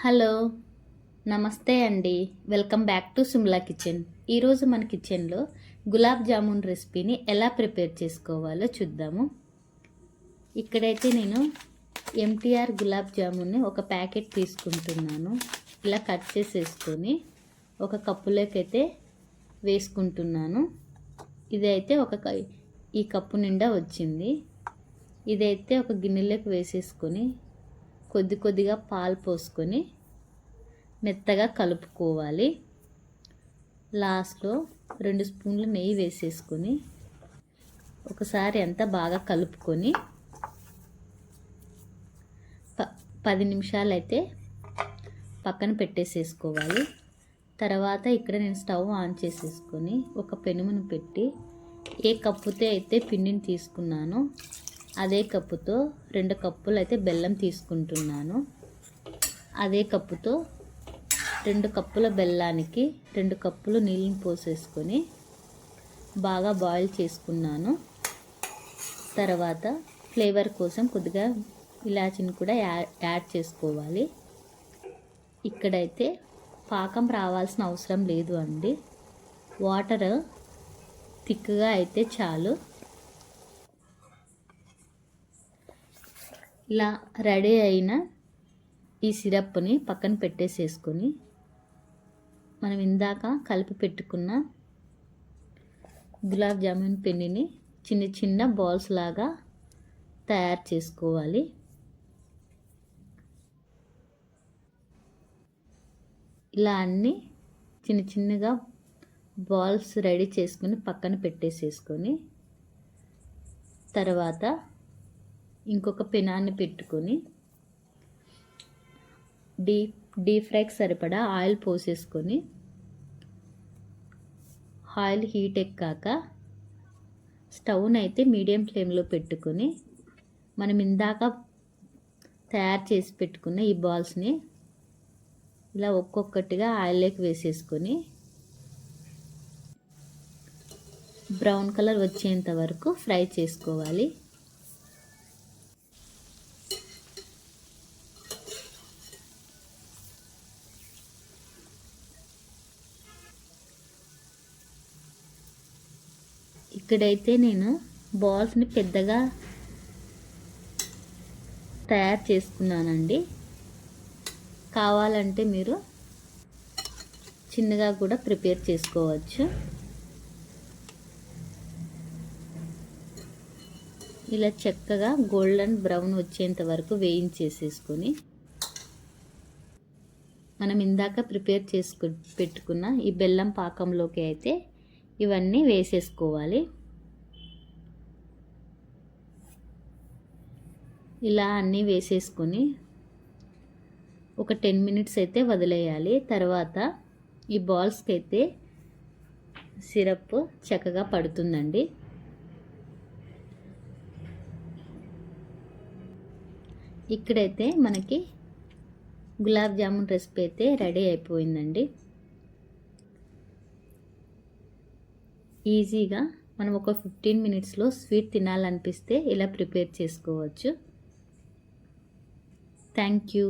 Hello నమస్తే అండి. Welcome back to Simla kitchen. ఈరోజు మన కిచెన్లో గులాబ్ జామున్ రెసిపీని ఎలా ప్రిపేర్ చేసుకోవాలో చూద్దాము. ఇక్కడైతే నేను ఎంటీఆర్ గులాబ్ జామున్ని ఒక ప్యాకెట్ తీసుకుంటున్నాను. ఇలా కట్ చేసేసుకొని ఒక కప్పులోకి అయితే వేసుకుంటున్నాను. ఇదైతే ఒక ఈ కప్పు నిండా వచ్చింది. ఇదైతే ఒక గిన్నెలోకి వేసేసుకొని కొద్ది కొద్దిగా పాలు పోసుకొని మెత్తగా కలుపుకోవాలి. లాస్ట్లో రెండు స్పూన్లు నెయ్యి వేసేసుకొని ఒకసారి అంతా బాగా కలుపుకొని ప పది నిమిషాలు అయితే పక్కన పెట్టేసేసుకోవాలి. తర్వాత ఇక్కడ నేను స్టవ్ ఆన్ చేసేసుకొని ఒక పెనుమును పెట్టి ఏ కప్పుతో అయితే పిండిని తీసుకున్నానో అదే కప్పుతో రెండు కప్పులు అయితే బెల్లం తీసుకుంటున్నాను. అదే కప్పుతో రెండు కప్పుల బెల్లానికి రెండు కప్పులు నీళ్ళని పోసేసుకొని బాగా బాయిల్ చేసుకున్నాను. తర్వాత ఫ్లేవర్ కోసం కొద్దిగా ఇలాచిని కూడా యా- యాడ్ చేసుకోవాలి. ఇక్కడైతే పాకం రావాల్సిన అవసరం లేదు అండి. వాటర్ థిక్గా అయితే చాలు. ఇలా రెడీ అయిన ఈ సిరప్ని పక్కన పెట్టేసేసుకొని మనం ఇందాక కలిపి పెట్టుకున్న గులాబ్ జామున్ పిండిని చిన్న చిన్న బాల్స్ లాగా తయారు చేసుకోవాలి. ఇలా అన్ని చిన్న చిన్నగా బాల్స్ రెడీ చేసుకుని పక్కన పెట్టేసేసుకొని తర్వాత ఇంకొక పెనాన్ని పెట్టుకొని డీప్ డీప్ ఫ్రైకి సరిపడా ఆయిల్ పోసేసుకొని ఆయిల్ హీట్ ఎక్కాక స్టవ్ని అయితే మీడియం ఫ్లేమ్లో పెట్టుకొని మనం ఇందాక తయారు చేసి పెట్టుకున్న ఈ బాల్స్ని ఇలా ఒక్కొక్కటిగా ఆయిల్లోకి వేసేసుకొని బ్రౌన్ కలర్ వచ్చేంత వరకు ఫ్రై చేసుకోవాలి. ఇక్కడైతే నేను బాల్స్ని పెద్దగా తయారు చేసుకున్నానండి. కావాలంటే మీరు చిన్నగా కూడా ప్రిపేర్ చేసుకోవచ్చు. ఇలా చక్కగా గోల్డెన్ బ్రౌన్ వచ్చేంత వరకు వేయించేసేసుకొని మనం ఇందాక ప్రిపేర్ చేసుకు పెట్టుకున్న ఈ బెల్లం పాకంలోకి అయితే ఇవన్నీ వేసేసుకోవాలి. ఇలా అన్నీ వేసేసుకొని ఒక టెన్ మినిట్స్ అయితే వదిలేయాలి. తర్వాత ఈ బాల్స్కి అయితే సిరప్ చక్కగా పడుతుందండి. ఇక్కడైతే మనకి గులాబ్ జామున్ రెసిపీ అయితే రెడీ అయిపోయిందండి. ఈజీగా మనం ఒక ఫిఫ్టీన్ మినిట్స్లో స్వీట్ తినాలనిపిస్తే ఇలా ప్రిపేర్ చేసుకోవచ్చు. Thank you.